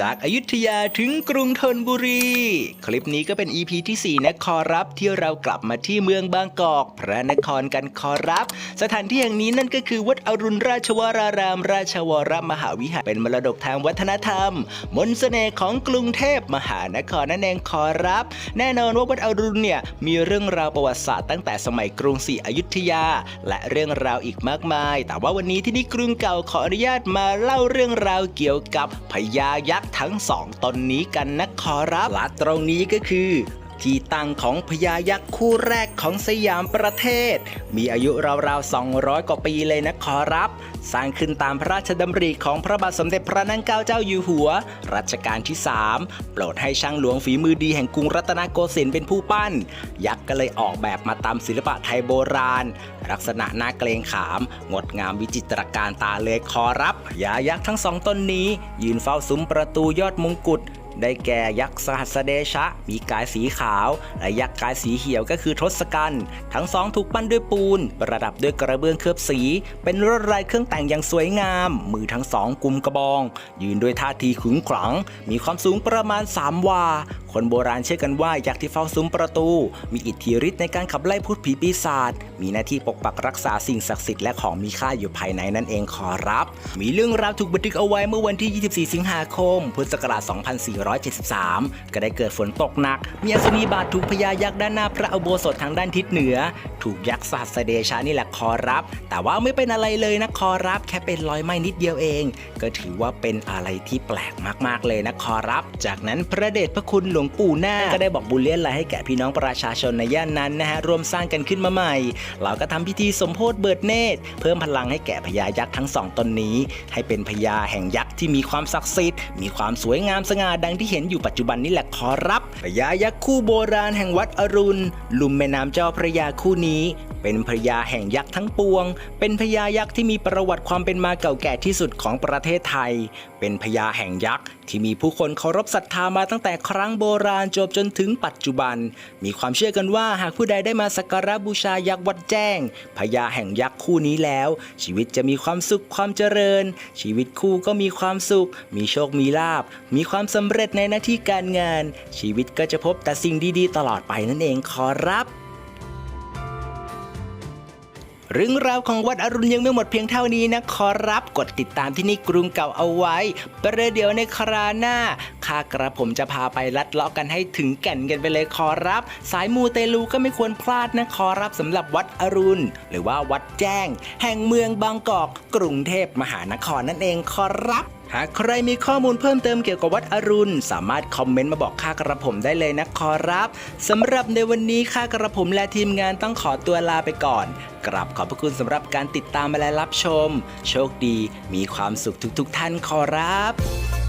จากอายุทยาถึงกรุงธนบุรี คลิปนี้ก็เป็น EP ที่ 4 นะขอรับ ที่เรากลับมาที่เมืองบางกอก พระนครกันขอรับ สถานที่แห่งนี้นั่นก็คือวัดอรุณราชวราราม ราชวรมหาวิหารเป็นมรดกทางวัฒนธรรม มนต์เสน่ห์ของกรุงเทพมหานครนั่นเองขอรับ แน่นอนว่าวัดอรุณเนี่ยมีเรื่องราวประวัติศาสตร์ตั้งแต่สมัยกรุงศรีอยุธยา และเรื่องราวอีกมากมาย แต่ว่าวันนี้ที่นี่กรุงเก่าขออนุญาตมาเล่าเรื่องราวเกี่ยวกับพญายักษทั้งสองตนนี้กันนะขอรับและตรงนี้ก็คือ ที่ตั้งของพญายักษ์คู่แรกของสยามประเทศ มีอายุราวๆ 200 กว่าปีเลยนะขอรับ สร้างขึ้นตามพระราชดำริของพระบาทสมเด็จพระนั่งเกล้าเจ้าอยู่หัว รัชกาลที่ 3 โปรดให้ช่างหลวงฝีมือดีแห่งกรุงรัตนโกสินทร์เป็นผู้ปั้น ยักษ์ก็เลยออกแบบมาตามศิลปะไทยโบราณ ลักษณะหน้าเกรงขาม งดงามวิจิตรการตาเลยขอรับพญายักษ์ทั้งสองตนนี้ ยืนเฝ้าซุ้มประตูยอดมงกุฎ ได้แก่ยักษ์สหัสเดชะ มีกายสีขาว และยักษ์กายสีเขียวก็คือทศกัณฐ์ทั้งสองถูกปั้นด้วยปูน ประดับด้วยกระเบื้องเคลือบสี เป็นลวดลายเครื่องแต่งอย่างสวยงาม มือทั้งสองกุมกระบอง ยืนด้วยท่าทีขึงขลัง มีความสูงประมาณ 3 วา คนโบราณเชื่อกันว่ายักษ์ที่เฝ้าซุ้มประตู มีอิทธิฤทธิ์ในการขับไล่พูดผีปีศาจ มีหน้าที่ปกปักรักษาสิ่งศักดิ์สิทธิ์และของมีค่าอยู่ภายในนั่นเองขอรับ มีเรื่องราวถูกบันทึกเอาไว้เมื่อวันที่ 24 สิงหาคม พุทธศักราช 2473 ก็ได้เกิดฝนตกหนัก มีอัศนีบาทถูกพญายักษ์ด้านหน้าพระอุโบสถทางด้านทิศเหนือ ถูกยักษ์สหัสเดชานี่แหละขอรับ แต่ว่าไม่เป็นอะไรเลยนะขอรับ แค่เป็นรอยไหม้นิดเดียวเอง ก็ถือว่าเป็นอะไรที่แปลกมากๆเลยนะขอรับ จากนั้นพระเดชพระคุณหลวงปู่หน้าก็ได้บอกบุญเลี้ยนไรให้แก่พี่น้องประชาชนในย่านนั้นนะฮะร่วมสร้างกันขึ้นมาใหม่ เราก็ทำพิธีสมโพธิเบิดเนตร เพิ่มพลังให้แก่พญายักษ์ทั้งสองตนนี้ ให้เป็นพญาแห่งยักษ์ที่มีความศักดิ์สิทธิ์มีความสวยงามสง่าดังที่เห็นอยู่ปัจจุบันนี่แหละขอรับพญายักษ์คู่โบราณแห่งวัดอรุณ ลุ่มแม่น้ำเจ้าพระยาคู่นี้ เป็นพญาแห่งยักษ์ทั้งปวง เป็นพญายักษ์ที่มีประวัติความเป็นมาเก่าแก่ที่สุดของประเทศไทย เป็นพญาแห่งยักษ์ที่มีผู้คนเคารพศรัทธามาตั้งแต่ครั้งโบราณจบจนถึงปัจจุบัน มีความเชื่อกันว่าหากผู้ใดได้มาสักการะบูชายักษ์วัดแจ้งพญาแห่งยักษ์คู่นี้แล้ว ชีวิตจะมีความสุขความเจริญ ชีวิตคู่ก็มีความสุข มีโชคมีลาบ มีความสำเร็จในหน้าที่การงาน ชีวิตก็จะพบแต่สิ่งดีๆ ตลอดไปนั่นเองขอรับ เรื่องราวของวัดอรุณยังไม่หมดเพียงเท่านี้นะขอรับกดติดตามที่นี่กรุงเก่าเอาไว้ ประเดี๋ยวในคราหน้า ข้ากระผมจะพาไปลัดเลาะกันให้ถึงแก่นกันไปเลยขอรับ สายมูเตลูก็ไม่ควรพลาดนะขอรับสำหรับวัดอรุณ หรือว่าวัดแจ้ง แห่งเมืองบางกอก กรุงเทพมหานครนั่นเองขอรับหากใครมีข้อมูลเพิ่มเติมเกี่ยวกับวัดอรุณ สามารถคอมเมนต์มาบอกข้ากระผมได้เลยนะขอรับสำหรับในวันนี้ข้ากระผมและทีมงานต้องขอตัวลาไปก่อน กราบขอบพระคุณสำหรับการติดตามและรับชม โชคดีมีความสุขทุกๆท่านขอรับ